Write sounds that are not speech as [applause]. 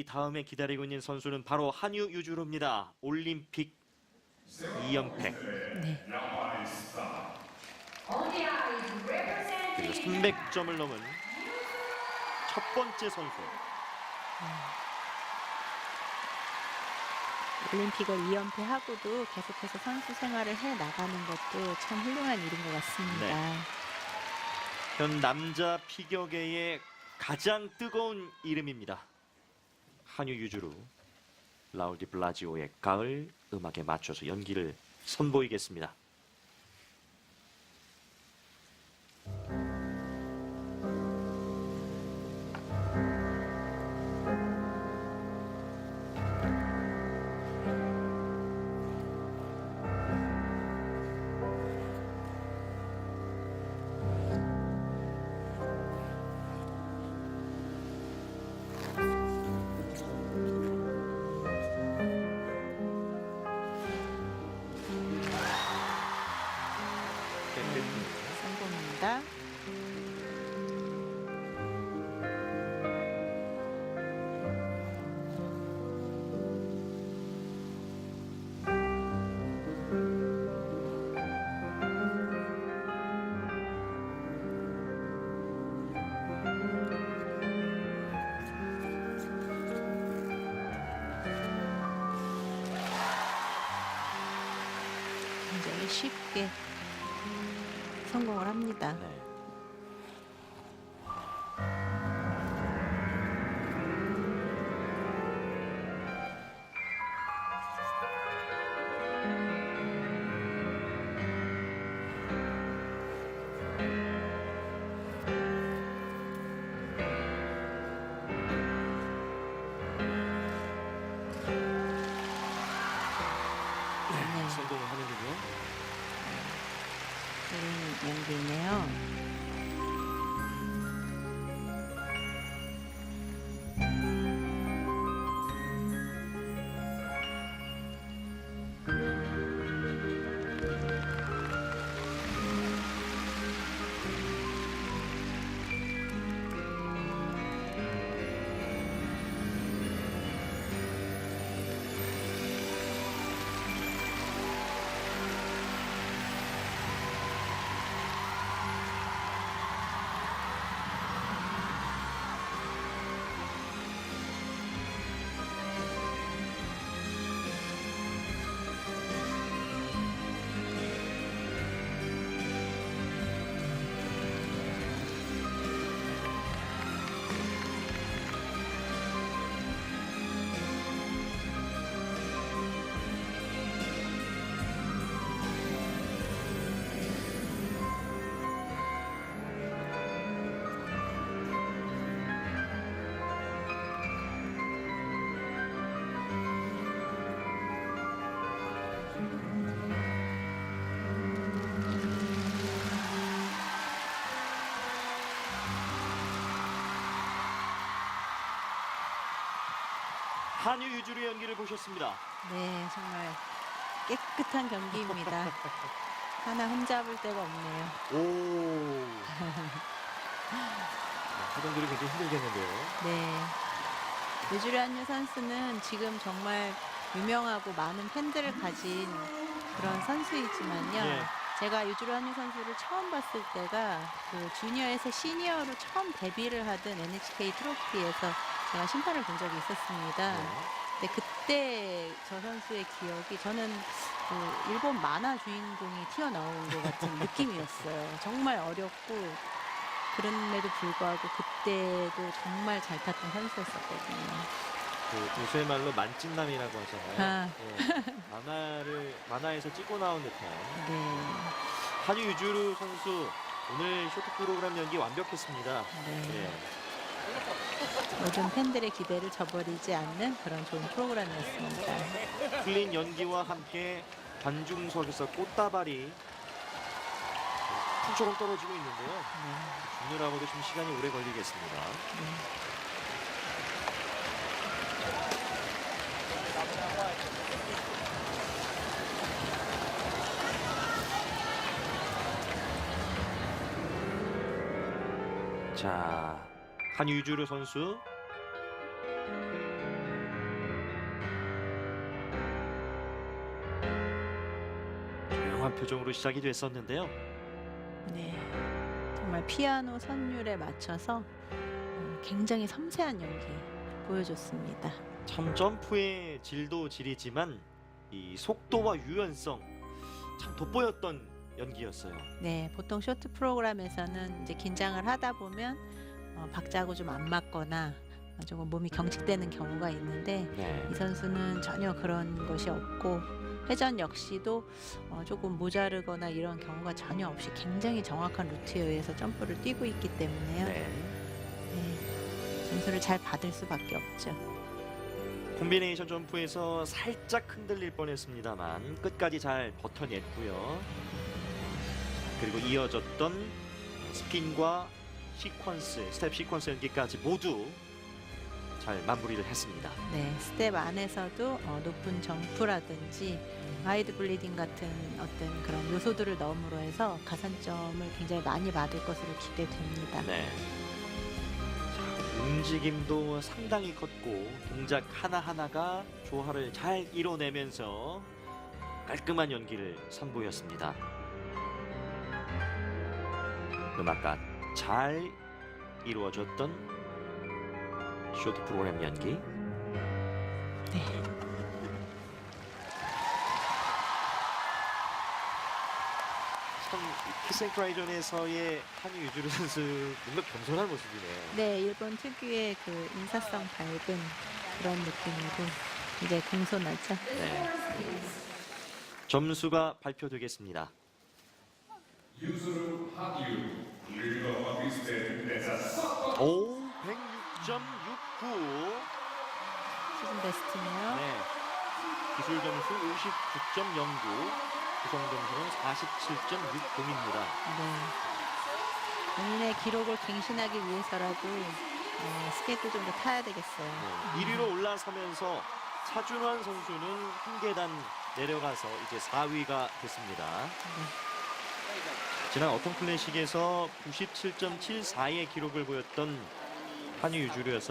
이 다음에 기다리고 있는 선수는 바로 한유 유주로입니다. 올림픽 2연패 네. 그리고 300점을 넘은 첫 번째 선수. 올림픽을 2연패하고도 계속해서 선수 생활을 해 나가는 것도 참 훌륭한 일인 것 같습니다. 네. 현 남자 피겨계의 가장 뜨거운 이름입니다. 한유 유주루 라울 디 블라지오의 가을 음악에 맞춰서 연기를 선보이겠습니다. 쉽게 성공을 합니다. 네. 네. 좋은 연기네요. 한유 유주루 연기를 보셨습니다. 네, 정말 깨끗한 경기입니다. [laughs] 하나 흠잡을 데가 없네요. 오. 해동들이 굉장히 힘들겠는데요. 네. 유주리 한유 선수는 지금 정말 유명하고 많은 팬들을 가진 그런 선수이지만요. 네. 제가 유주리 한유 선수를 처음 봤을 때가 그 주니어에서 시니어로 처음 데뷔를 하던 NHK 트로피에서 제가 심판을 본 적이 있었습니다. 네. 근데 그때 저 선수의 기억이 저는 그 일본 만화 주인공이 튀어나온 것 같은 [laughs] 느낌이었어요. 정말 어렵고 그럼에도 불구하고 그때도 정말 잘 탔던 선수였었거든요. 그 요새 말로 만찢남이라고 하잖아요. 아. 예. 만화를 만화에서 찍고 나온 듯한 네, 한유 유주루 선수 오늘 쇼트 프로그램 연기 완벽했습니다. 네. 예. 모든 팬들의 기대를 저버리지 않는 그런 좋은 프로그램이었습니다. 풀린 연기와 함께 관중석에서 꽃다발이 풀처럼 떨어지고 있는데요. 네, 주느라고도 좀 시간이 오래 걸리겠습니다. 네. 자, 한유주류 선수 조용한 표정으로 시작이 됐었는데요. 네, 정말 피아노 선율에 맞춰서 음, 굉장히 섬세한 연기 보여줬습니다. 참 점프의 질도 질이지만 이 속도와 유연성 참 돋보였던 연기였어요. 네, 보통 쇼트 프로그램에서는 이제 긴장을 하다 보면 어, 박자하고 좀 안 맞거나 어, 조금 몸이 경직되는 경우가 있는데 네. 이 선수는 전혀 그런 것이 없고 회전 역시도 어, 조금 모자르거나 이런 경우가 전혀 없이 굉장히 정확한 루트에 의해서 점프를 뛰고 있기 때문에요. 네. 네, 점수를 잘 받을 수밖에 없죠. 콤비네이션 점프에서 살짝 흔들릴 뻔했습니다만 끝까지 잘 버텨냈고요. 그리고 이어졌던 스핀과 시퀀스, 스텝 시퀀스 연기까지 모두 잘 마무리를 했습니다. 네, 스텝 안에서도 어, 높은 점프라든지 와이드 블리딩 같은 어떤 그런 요소들을 넣음으로 해서 가산점을 굉장히 많이 받을 것으로 기대됩니다. 네. 자, 움직임도 상당히 컸고 동작 하나하나가 조화를 잘 이뤄내면서 깔끔한 연기를 선보였습니다. 음악과 잘 이루어졌던 쇼트 프로그램 연기. 네. 참 키센크라이전에서의 한유 유주르 선수 뭔가 겸손한 모습이네요. 네, 일본 특유의 그 인사성 밝은 그런 느낌으로 이제 공손하죠. 네. 점수가 발표되겠습니다. 오, 106.69. 시즌 베스트네요. 네. 기술 점수 59.09. 구성 점수는 47.60입니다. 네. 본인의 기록을 갱신하기 위해서라도 어, 스케이트 좀 더 타야 되겠어요. 네. 1위로 올라서면서 차준환 선수는 한 계단 내려가서 이제 4위가 됐습니다. 네. 지난 어떤 클래식에서 97.74의 기록을 보였던 한유 유주르였었